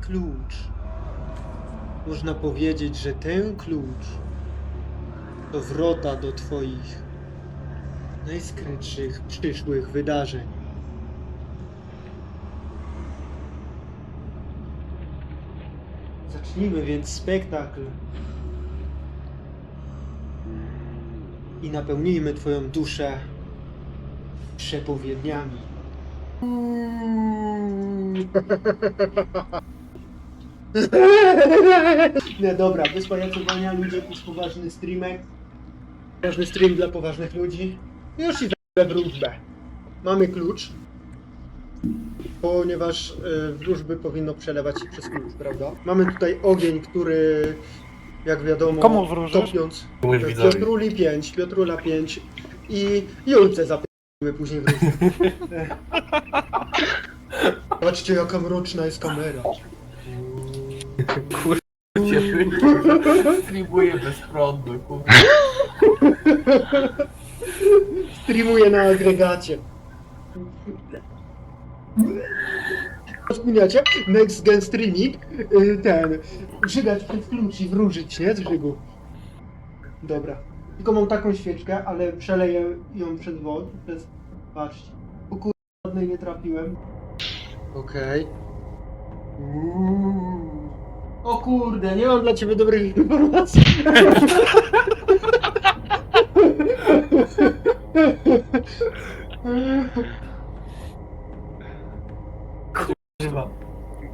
klucz. Można powiedzieć, że ten klucz to wrota do Twoich najskrytszych przyszłych wydarzeń. Zacznijmy więc spektakl. I napełnijmy Twoją duszę przepowiedniami. Nie, dobra, bez pajacowania, ludzie, to jest poważny streamek. Poważny stream dla poważnych ludzi. Już i we wróżbę. Mamy klucz. Ponieważ y, wróżby powinno przelewać się przez klucz, prawda? Mamy tutaj ogień, który jak wiadomo, Komu wróżysz? Piotruli 5, Piotrula 5 i Julce zapierdolimy później w ryzy. Patrzcie jaka mroczna jest kamera. Ciebie streamuję bez prądu, kurwa. Streamuję na agregacie. Rozkminiacie? Next Gen Streaming, y, ten, żygać przez klucz i wróżyć, nie? Z żygu. Dobra. Tylko mam taką świeczkę, ale przeleję ją przez wodę, przez... Patrzcie. O kurde, żadnej nie trafiłem. Okej. Uuu. O kurde, nie mam dla ciebie dobrych informacji. Kurwa.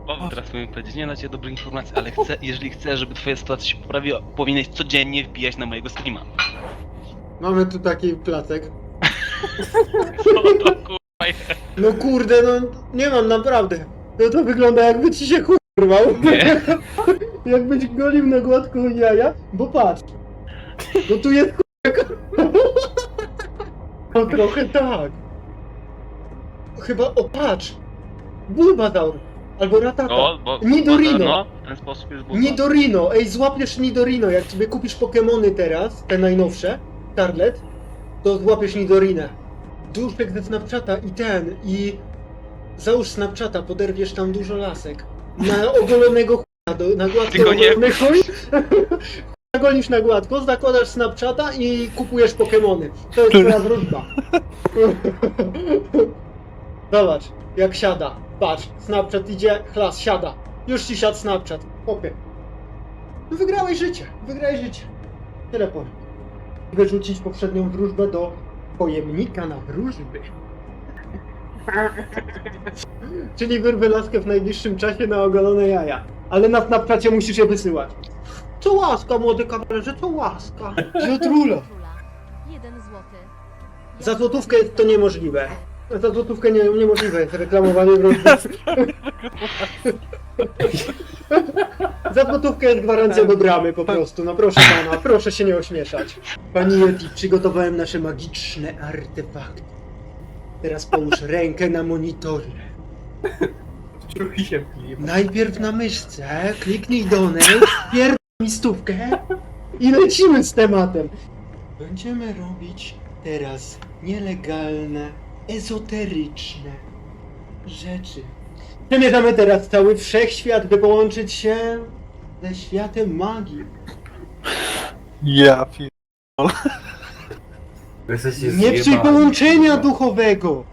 O, teraz powinien powiedzieć, nie na ciebie dobrych informacji, ale chcę, jeżeli chcesz, żeby twoja sytuacja się poprawiła, powinieneś codziennie wbijać na mojego streama. Mamy tu taki placek. Co to kurwa jest? No kurde, no nie mam naprawdę. No to wygląda jakby ci się kurwał. Nie. Jakbyś golił na gładko jaja, bo patrz. No tu jest kurwa. No trochę tak. Chyba, o patrz. Bulbasaur. Albo Ratata. O, bo... Nidorino. No, w ten sposób jest bufa. Nidorino, ej, złapiesz Nidorino. Jak sobie kupisz Pokemony teraz, te najnowsze, Scarlet, to złapiesz Nidorinę. Duszek ze Snapchata i ten, i załóż Snapchata, poderwiesz tam dużo lasek. Na ogolonego chuja, do, na gładko Tylko nie- ogolony chuj. Nagolisz na gładko, zakładasz Snapchata i kupujesz Pokemony. To jest twoja wróżba. Zobacz, jak siada. Patrz, Snapchat idzie, chlas, siada. Już ci siadł Snapchat. Popie. No wygrałeś życie, wygrałeś życie. Tyle powiem. Wyrzucić poprzednią wróżbę do pojemnika na wróżby. Czyli wyrwę laskę w najbliższym czasie na ogolone jaja. Ale na Snapchacie musisz je wysyłać. Co łaska, młody kamerze, co łaska. Piotrula. Jeden złoty. Za złotówkę jest to niemożliwe. Za złotówkę nie, niemożliwe jest reklamowanie wróżby. Za złotówkę jest gwarancja do bramy po prostu. No proszę pana, proszę się nie ośmieszać. Pani Yeti, przygotowałem nasze magiczne artefakty. Teraz połóż rękę na monitorze. Się. Najpierw na myszce, kliknij donate, pierdol mi stówkę i lecimy z tematem. Będziemy robić teraz nielegalne, ezoteryczne rzeczy. Przemierzamy teraz cały wszechświat, by połączyć się ze światem magii. Ja pier... Jesteście Nie psuj zjebani, połączenia kurwa. duchowego,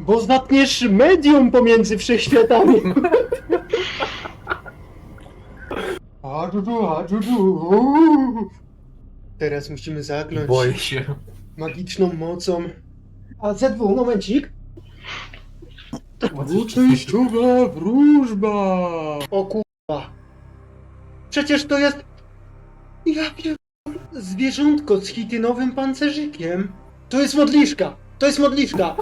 bo zatniesz medium pomiędzy wszechświatami. A, du, du, a, du, du, uuu. Teraz musimy zakląć Boję się. magiczną mocą. A ZW, momencik. Kurwa, Dwuczęściowa wróżba! O kurwa. Przecież to jest... Ja pier... Zwierzątko z chitynowym pancerzykiem. To jest modliszka. To jest modliszka.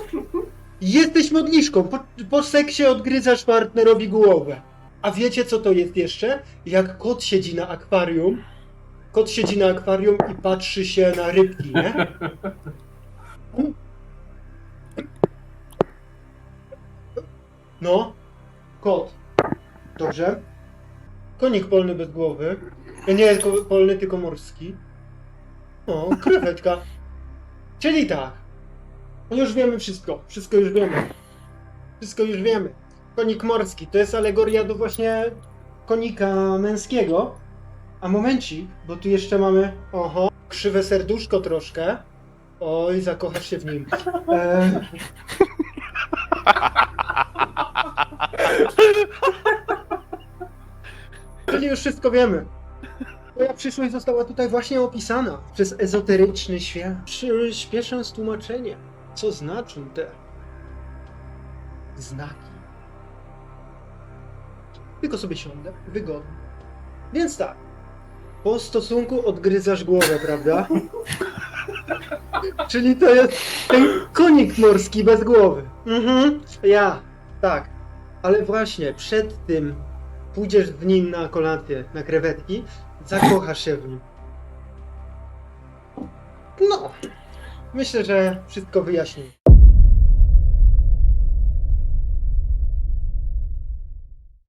Jesteś modliszką. Po, po seksie odgryzasz partnerowi głowę. A wiecie co to jest jeszcze? Jak kot siedzi na akwarium. Kot siedzi na akwarium i patrzy się na rybki, nie? No, kot. Dobrze. Konik polny bez głowy. Nie polny, tylko morski. O, kreweczka. Czyli tak. Już wiemy wszystko. Wszystko już wiemy. Wszystko już wiemy. Konik morski. To jest alegoria do właśnie konika męskiego. A momencik, bo tu jeszcze mamy, oho, krzywe serduszko troszkę. Oj, zakochasz się w nim. E... Czyli już wszystko wiemy. Moja przyszłość została tutaj właśnie opisana przez ezoteryczny świat. Przyspieszę z tłumaczeniem, co znaczą te znaki. Tylko sobie siądę, wygodnie. Więc tak, po stosunku odgryzasz głowę, prawda? Czyli to jest ten konik morski bez głowy. Mhm, ja, tak. Ale właśnie przed tym pójdziesz z nim na kolację, na krewetki, zakochasz się w nim. No, myślę, że wszystko wyjaśnię.